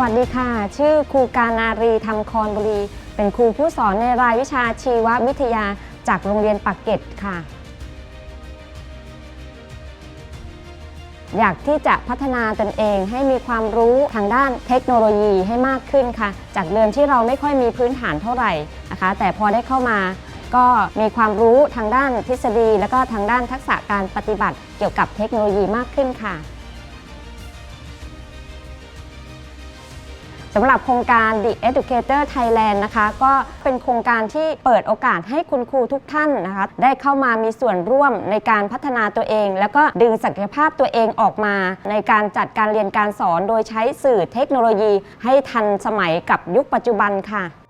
วัสดีค่ะ ชื่อครูการนารีธรรมคอนบุรี เป็นครูผู้สอนในรายวิชาชีววิทยาจากโรงเรียนปักเกร็ดค่ะ อยากที่จะพัฒนาตนเองให้มีความรู้ทางด้านเทคโนโลยีให้มากขึ้นค่ะ จากเดิมที่เราไม่ค่อยมีพื้นฐานเท่าไหร่นะคะ แต่พอได้เข้ามาก็มีความรู้ทางด้านทฤษฎี และก็ทางด้านทักษะการปฏิบัติเกี่ยวกับเทคโนโลยีมากขึ้นค่ะ สำหรับโครงการ The Educator Thailand นะคะ ก็เป็นโครงการที่เปิดโอกาสให้คุณครูทุกท่านนะคะ ได้เข้ามามีส่วนร่วมในการพัฒนาตัวเอง แล้วก็ดึงศักยภาพตัวเองออกมา ในการจัดการเรียนการสอนโดยใช้สื่อเทคโนโลยี ให้ทันสมัยกับยุคปัจจุบันค่ะ